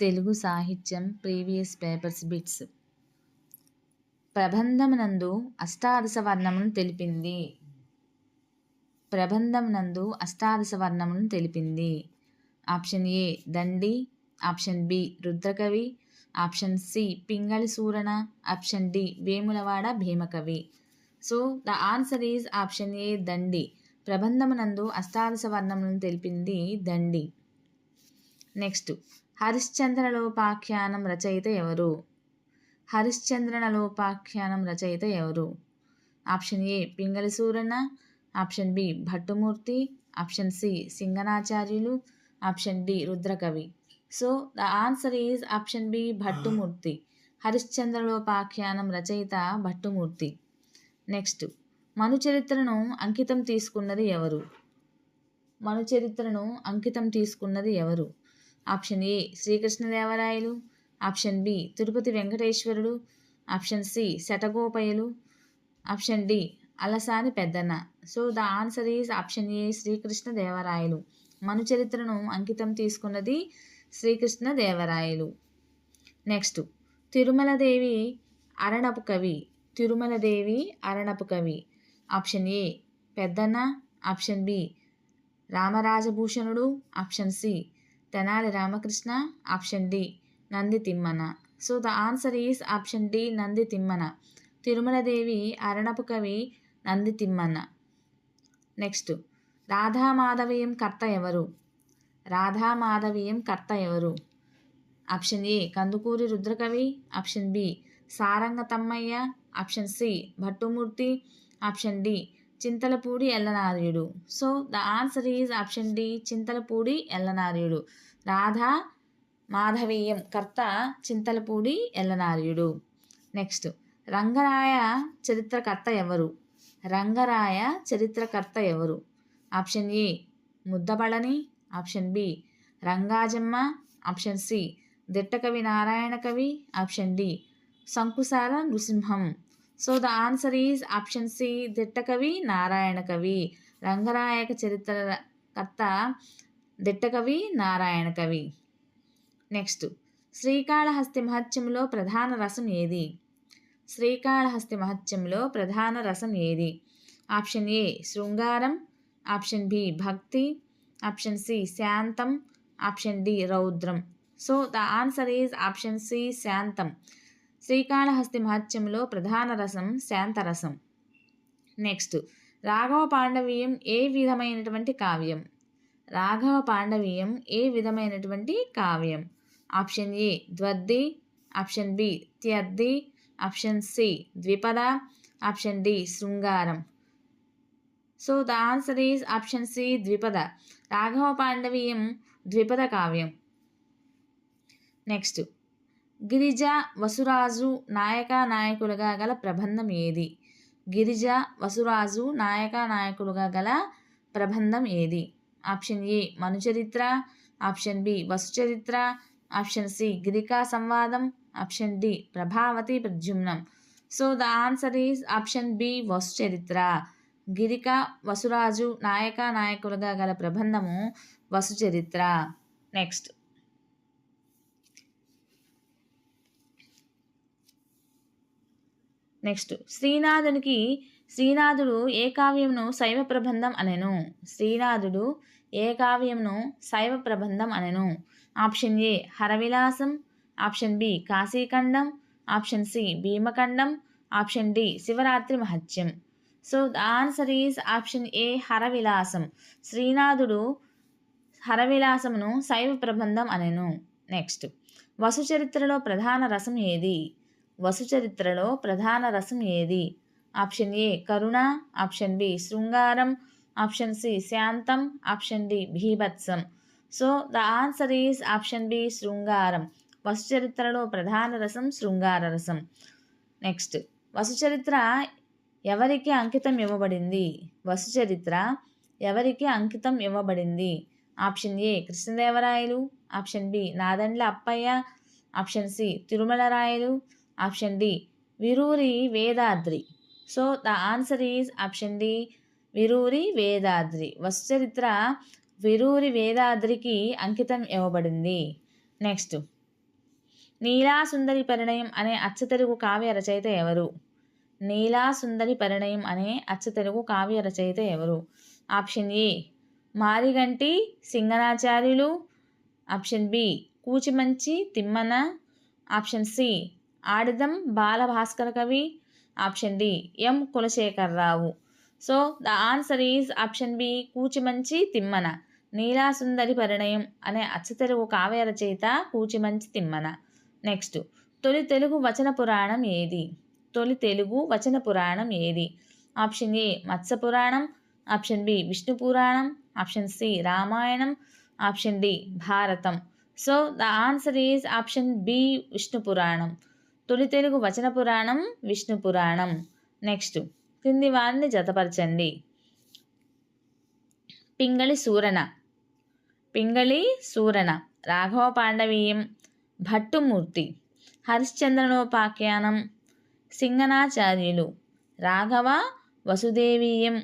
తెలుగు సాహిత్యం previous papers bits. ప్రబంధమునందు అష్టాదశ వర్ణమును తెలిపింది. ప్రబంధమునందు అష్టాదశ వర్ణమును తెలిపింది. Option A Dandi option B Rudrakavi option C Pingali Surana option D Vemulawada Bhimakavi. So the answer is option A Dandi. ప్రబంధమునందు అష్టాదశ వర్ణములను తెలిపింది దండి. నెక్స్ట్ హరిశ్చంద్రలోపాఖ్యానం రచయిత ఎవరు? హరిశ్చంద్రనలోపాఖ్యానం రచయిత ఎవరు? Option A Pingali Surana option B Bhattumurthy. Option C Singanacharyulu. Option D Rudrakavi. So the answer is option B Bhattumurthy. Harishchandralopakhyanam రచయిత Bhattumurthy. Next మనుచరిత్రను అంకితం తీసుకున్నది ఎవరు? మనుచరిత్రను అంకితం తీసుకున్నది ఎవరు? Option A Srikrishnadevarayalu option B Tirupati Venkateswarudu option C Satagopayyalu option D Alasani Peddanna. So the answer is option A Srikrishnadevarayalu. మను చరిత్రను అంకితం తీసుకున్నది శ్రీకృష్ణదేవరాయలు. నెక్స్ట్ తిరుమలదేవి అరణపు కవి. తిరుమలదేవి అరణపు కవి. Option A Peddanna option B Ramarajabhushanudu option C Tenali Ramakrishna option D Nandi Timmana. So the answer is option D Nandi Timmana. Tirumaladevi అరణపు కవి Nandi Thimmanna next రాధామాధవీయం కర్త ఎవరు? రాధామాధవీయం కర్త ఎవరు? Option A Kandukuri Rudrakavi. Option B Saranga Tammayya option C Bhattumurthy. Option D Chintalapudi Ellanaryudu so the answer is option D Chintalapudi Ellanaryudu Radha Madhaviyam కర్త Chintalapudi Ellanaryudu next Rangaraya చరిత్రకర్త ఎవరు? రంగరాయ చరిత్రకర్త ఎవరు? Option A Muddupalani. Option B Rangajamma. Option C Dittakavi Narayana Kavi option D Sankusara Nrusimham. So the answer is option C Dittakavi Narayana Kavi రంగరాయక చరిత్రకర్త Dittakavi Narayana కవి next Srikalahasti మహత్యంలో ప్రధాన రసం ఏది శ్రీకాళహస్తి మహత్యంలో ప్రధాన రసం ఏది ఆప్షన్ ఏ శృంగారం ఆప్షన్ బి భక్తి ఆప్షన్ సి శాంతం option D రౌద్రం so the answer is option C శాంతం శ్రీకాళహస్తి మహత్యంలో ప్రధాన రసం శాంతరసం నెక్స్ట్ రాఘవ పాండవీయం ఏ విధమైనటువంటి కావ్యం? రాఘవ పాండవీయం ఏ విధమైనటువంటి కావ్యం? ఆప్షన్ ఏ ద్వద్ది. ఆప్షన్ బి త్యద్ది. ఆప్షన్ సి ద్విపద. ఆప్షన్ డి శృంగారం. So the answer is option C ద్విపద. Raghava Pandaviyam ద్విపద కావ్యం. నెక్స్ట్ గిరిజ వసురాజు నాయక నాయకులుగా గల ప్రబంధం ఏది? గిరిజ వసురాజు నాయక నాయకులుగా గల ప్రబంధం ఏది? Option A Manucharitra. Option B Vasucharitra. Option C Girika సంవాదం. Option D Prabhavati Pradyumnam. So the answer is option B Vasucharitra. Girika Vasuraju నాయక నాయకులుగా గల ప్రబంధము వసుచరిత్ర. నెక్స్ట్. నెక్స్ట్. శ్రీనాథునికి శ్రీనాథుడు ఏ కావ్యమును శైవ ప్రబంధం అనెను? శ్రీనాథుడు ఏ కావ్యమును శైవ ప్రబంధం అనెను? Option A Haravilasam. Option B Kashikhandam. Option C Bhimakhandam. Option D Shivaratri Mahatyam. So the answer is option A Haravilasam. Srinathudu హరవిలాసమును శైవ ప్రబంధం అనెను. నెక్స్ట్. వసుచరిత్రలో ప్రధాన రసం ఏది? వసుచరిత్రలో ప్రధాన రసం ఏది? ఆప్షన్ ఏ కరుణ ఆప్షన్ బి శృంగారం ఆప్షన్ సి శాంతం option D భీభత్సం. So the answer is option B శృంగారం. వసుచరిత్రలో ప్రధాన రసం శృంగార రసం. నెక్స్ట్ వసుచరిత్ర ఎవరికి అంకితం ఇవ్వబడింది? వసుచరిత్ర ఎవరికి అంకితం ఇవ్వబడింది? Option A Krishnadevarayalu. Option B Nadendla Appayya. Option C Tirumala Rayalu option D. Viruri Vedadri. So the answer is option D. Viruri Vedadri. Vasucharitra Viruri వేదాద్రికి అంకితం ఇవ్వబడింది. నెక్స్ట్. నీలాసుందరి పరిణయం అనే అచ్చతెలుగు కావ్య రచయిత ఎవరు? నీలాసుందరి పరిణయం అనే అచ్చతెలుగు కావ్య రచయిత ఎవరు? Option A. Mariganti Singanacharyulu. Option B. Kuchimanchi Timmana option C. Adidam Balabhaskara Kavi option D M Kulasekhararao. So the answer is option B Kuchimanchi Timmana. Nilasundari Parinayam అనే అచ్చతెలుగు కావ్య రచయిత కూచిమంచి తిమ్మన. నెక్స్ట్ తొలి తెలుగు వచన పురాణం ఏది? తొలి తెలుగు వచన పురాణం ఏది? ఆప్షన్ ఏ మత్స్య పురాణం. Option B Vishnu Puranam. Option C Ramayanam. Option D Bharatam. So the answer is option B Vishnu Puranam. తొలి తెలుగు వచన పురాణం విష్ణు పురాణం. నెక్స్ట్ కింది వారిని జతపరచండి. పింగళి సూరణ పింగళి సూరణ రాఘవ పాండవీయం. భట్టుమూర్తి. హరిశ్చంద్రనోపాఖ్యానం. సింగనాచార్యులు. రాఘవ వసుదేవీయం.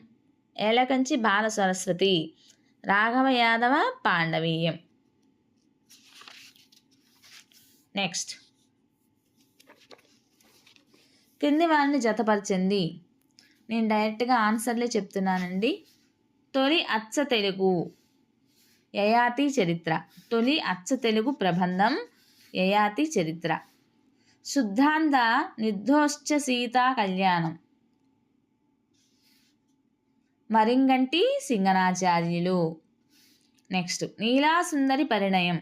ఏలకంచి బాల సరస్వతి. రాఘవ యాదవ పాండవీయం. నెక్స్ట్ కింది వారిని జతపరిచింది. నేను డైరెక్ట్గా ఆన్సర్లే చెప్తున్నానండి. తొలి అచ్చ తెలుగు యయాతి చరిత్ర. తొలి అచ్చ తెలుగు ప్రబంధం యయాతి చరిత్ర. శుద్ధాంత నిర్దోశ్చ సీతా కళ్యాణం. మరింగంటి సింగనాచార్యులు. నెక్స్ట్ నీలాసుందరి పరిణయం.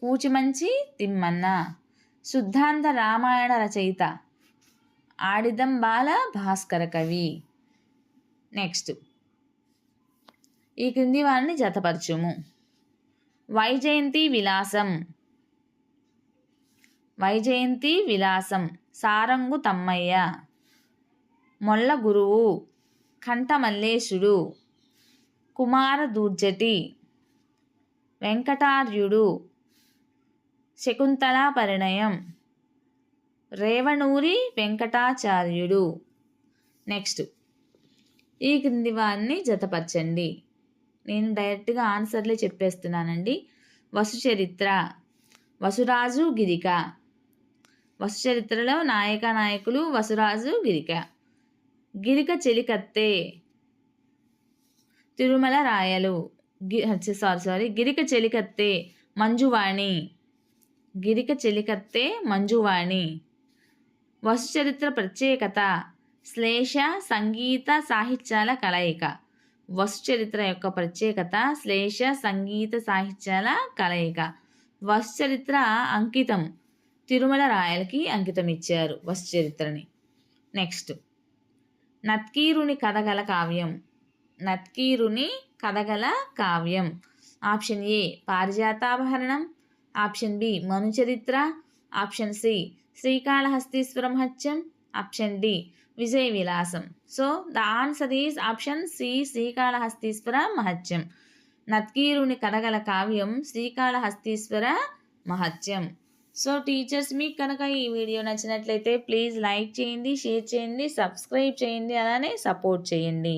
కూచిమంచి తిమ్మన్న. శుద్ధాంత రామాయణ రచయిత. ఆడిదం బాల భాస్కర కవి. నెక్స్ట్. ఈ క్రింది వారిని జతపరచుము. వైజయంతి విలాసం. వైజయంతి విలాసం. సారంగు తమ్మయ్య. మొల్ల గురువు. కంఠమల్లేశుడు. కుమార దూర్జటి. వెంకటార్యుడు. శకుంతలా పరిణయం. రేవణూరి వెంకటాచార్యుడు. నెక్స్ట్. ఈ క్రింది వారిని జతపరచండి. నేను డైరెక్ట్గా ఆన్సర్లే చెప్పేస్తున్నానండి. వసుచరిత్ర వసురాజు గిరిక. వసుచరిత్రలో నాయక నాయకులు వసురాజు గిరిక. గిరిక చెలికత్తే తిరుమల రాయలు. గి సారీ సారీ. గిరిక చెలికత్తే మంజువాణి. గిరిక చెలికత్తే మంజువాణి. వసుచరిత్ర ప్రత్యేకత శ్లేష సంగీత సాహిత్యాల కలయిక. వసుచరిత్ర యొక్క ప్రత్యేకత శ్లేష సంగీత సాహిత్యాల కలయిక. వసుచరిత్ర అంకితం. తిరుమల రాయలకి అంకితం ఇచ్చారు వసుచరిత్రని. నెక్స్ట్. నత్కీరుని కథగల కావ్యం. నత్కీరుని కథగల కావ్యం. Option A Parijatabharanam option B Manucharitra. Option C Srikalahasteeswaram హత్యం option D Vijaya Vilasam so the answer is option C Srikalahastishvara Mahatyam. నత్కీరుని కథగల కావ్యం శ్రీకాళహస్తీశ్వర మహత్యం. సో టీచర్స్ మీకు కనుక ఈ వీడియో నచ్చినట్లయితే ప్లీజ్ లైక్ చేయండి షేర్ చేయండి సబ్స్క్రైబ్ చేయండి అలానే సపోర్ట్ చేయండి.